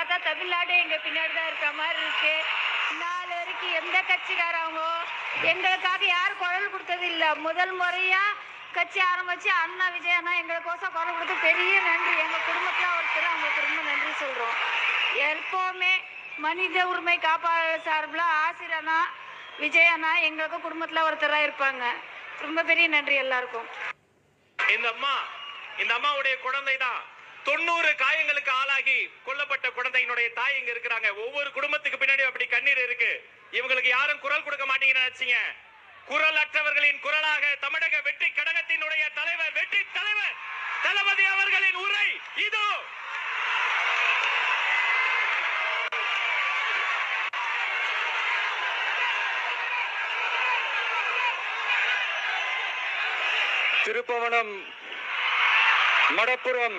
பார்த்தா தமிழ்நாடு எங்க பின்னாடி தான் இருக்க மாதிரி இருக்கு. நாலு வரைக்கும் எந்த கட்சிக்காரவங்க எங்களுக்காக யாரும் குரல் கொடுத்தது இல்லை. முதல் முறையா கட்சி ஆரம்பிச்சு அண்ணா விஜய் அண்ணா எங்களுக்கோசம் குரல் கொடுத்து பெரிய நன்றி. எங்க குடும்பத்துல ஒருத்தர் அவங்களுக்கு ரொம்ப நன்றி சொல்றோம். எப்பவுமே மனித உரிமை காப்பாளர் சார்பில் ஆசிரியனா விஜய் அண்ணா எங்களுக்கு குடும்பத்தில் ஒருத்தராக இருப்பாங்க. ரொம்ப பெரிய நன்றி எல்லாருக்கும். இந்த அம்மா இந்த அம்மாவுடைய குழந்தை தான் தொண்ணூறு காயங்களுக்கு ஆளாகி கொல்லப்பட்ட குழந்தையினுடைய தாய் இங்க இருக்கிறாங்க. ஒவ்வொரு குடும்பத்துக்கு பின்னாடி அப்படி கண்ணீர் இருக்கு. இவங்களுக்கு யாரும் குரல் கொடுக்க மாட்டீங்கன்னு நினைச்சீங்க. குரல் அற்றவர்களின் குரலாக தமிழக வெற்றி கழகத்தினுடைய தலைவர் வெற்றி தலைவர் தளபதி அவர்களின் உரை இதோ. திருப்பவனம் மடப்புறம்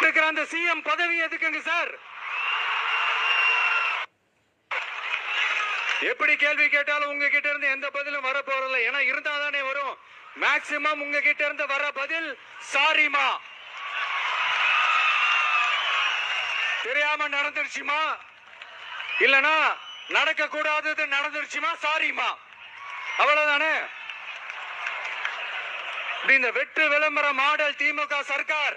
இருக்கிற அந்த சிஎம் பதவி எதுக்குங்க சார்? எப்படி கேள்வி கேட்டாலும் உங்ககிட்ட இருந்து எந்த பதிலும் வர போறதில்ல. ஏன்னா இருந்தா தானே வரும். மேக்சிமம் உங்க கிட்ட இருந்து வர பதில் சாரிமா. தெரியாம நடந்துருச்சுமா? இல்லனா நடக்க கூடாதது நடந்துருச்சுமா? சாரிமா. அவ்வளவுதானே? இந்த வெற்று விளம்பர மாடல் திமுக சர்க்கார்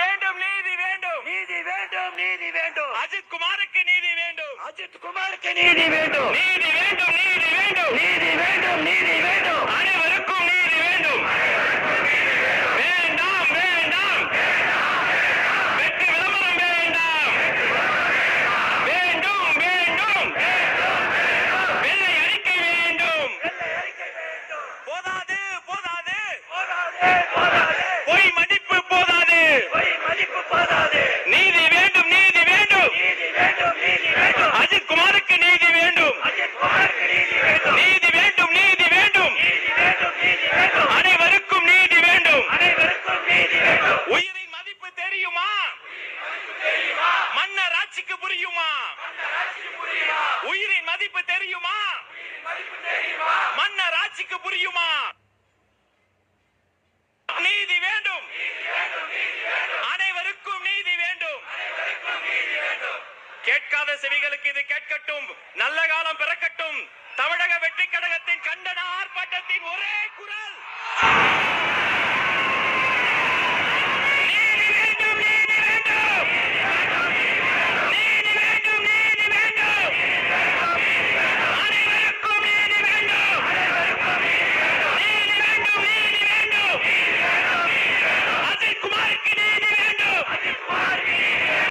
வேண்டும் நீதி வேண்டும். நீதி வேண்டும் நீதி வேண்டும். அஜித் குமாருக்கு நீதி வேண்டும். அஜித் குமாருக்கு நீதி வேண்டும். நீதி வேண்டும் நீதி வேண்டும் நீதி வேண்டும் அனைவருக்கும் நீதி வேண்டும் வேண்டாம் வேண்டாம் வெற்றி விளம்பரம் வேண்டாம் வேண்டும் வேண்டும் வெள்ளை அறிக்கை வேண்டும் போதாது போதாது பொய் மதிப்பு போதாது நீதி வேண்டும் நீதி வேண்டும் ஆட்சிக்கு புரியுமா? உயிரின் மதிப்பு தெரியுமா? மன்னர் ஆட்சிக்கு புரியுமா? நீதி வேண்டும். அனைவருக்கும் நீதி வேண்டும். கேட்காத செவிகளுக்கு இது கேட்கட்டும். நல்ல காலம் பிறக்கட்டும். தமிழக வெற்றி கழகத்தின் கண்டன ஆர்ப்பாட்டத்தின் ஒரே குரல்.